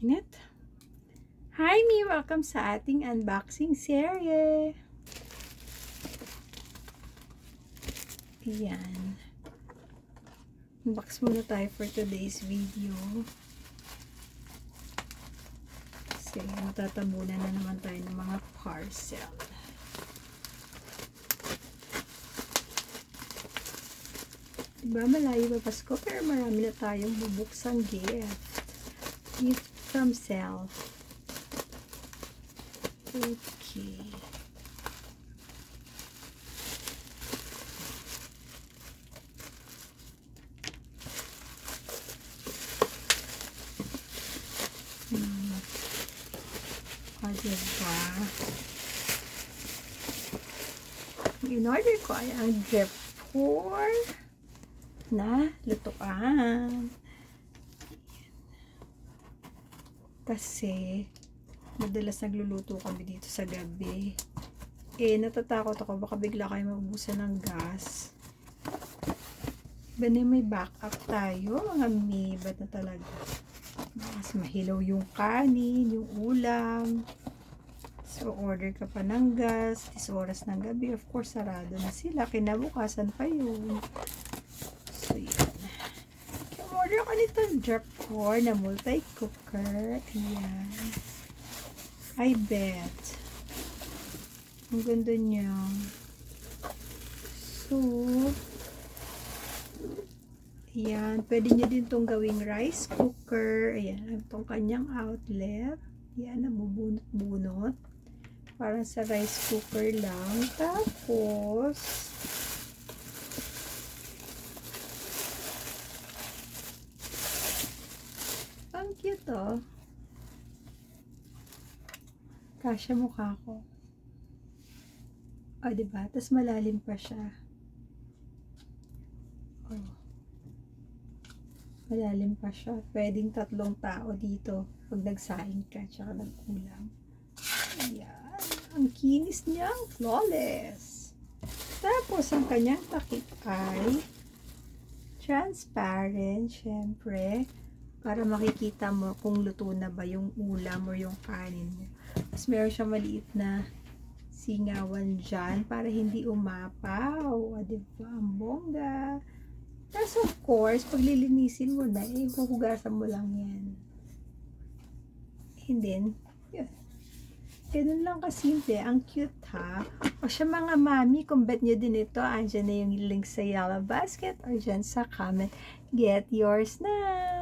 Init. Hi, Mi! Welcome sa ating unboxing serye. Ayan. Unbox muna tayo for today's video. Kasi matatabunan na naman tayo ng mga parcel. Diba malayo pa Pasko pero marami na tayong bubuksang gift. Gift from self. Okay. Hmm. O, diba? In-order ko ay ang drip pour na lutuan. Kasi, madalas nagluluto kami dito sa gabi. Eh, natatakot ako, baka bigla kayo maubusan ng gas. Iba na may backup tayo, mga mibad na talaga. Mas mahilaw yung kanin, yung ulam. So, order ka pa ng gas, is oras ng gabi. Of course, sarado na sila. Kinabukasan pa yun. Order ko nito drop pour na multi-cooker. Ayan. I bet. Ang ganda niya. So, ayan. Pwede niya din tong gawing rice cooker. Ayan. Itong kanyang outlet. Ayan. Nabubunot-bunot. Parang sa rice cooker lang. Tapos, ang cute oh. Kasya mukha ko. O, oh, diba? Tapos malalim pa siya. Oh. Malalim pa siya. Pwedeng tatlong tao dito pag nagsaing ka tsaka nagkulang. Ayan. Ang kinis niya. Flawless. Tapos, ang kanyang takip ay transparent, syempre, para makikita mo kung luto na ba yung ulam or yung kanin mo. Tapos meron siya maliit na singawan dyan para hindi umapaw. O, diba? Ang bongga. Tapos of course, pag lilinisin mo na, eh, huhugasan mo lang yan. And then, yun. Ganun lang kasimple. Ang cute ha. O siya mga mami, kung bet nyo din ito, andyan na yung link sa yellow basket or dyan sa comment. Get yours now!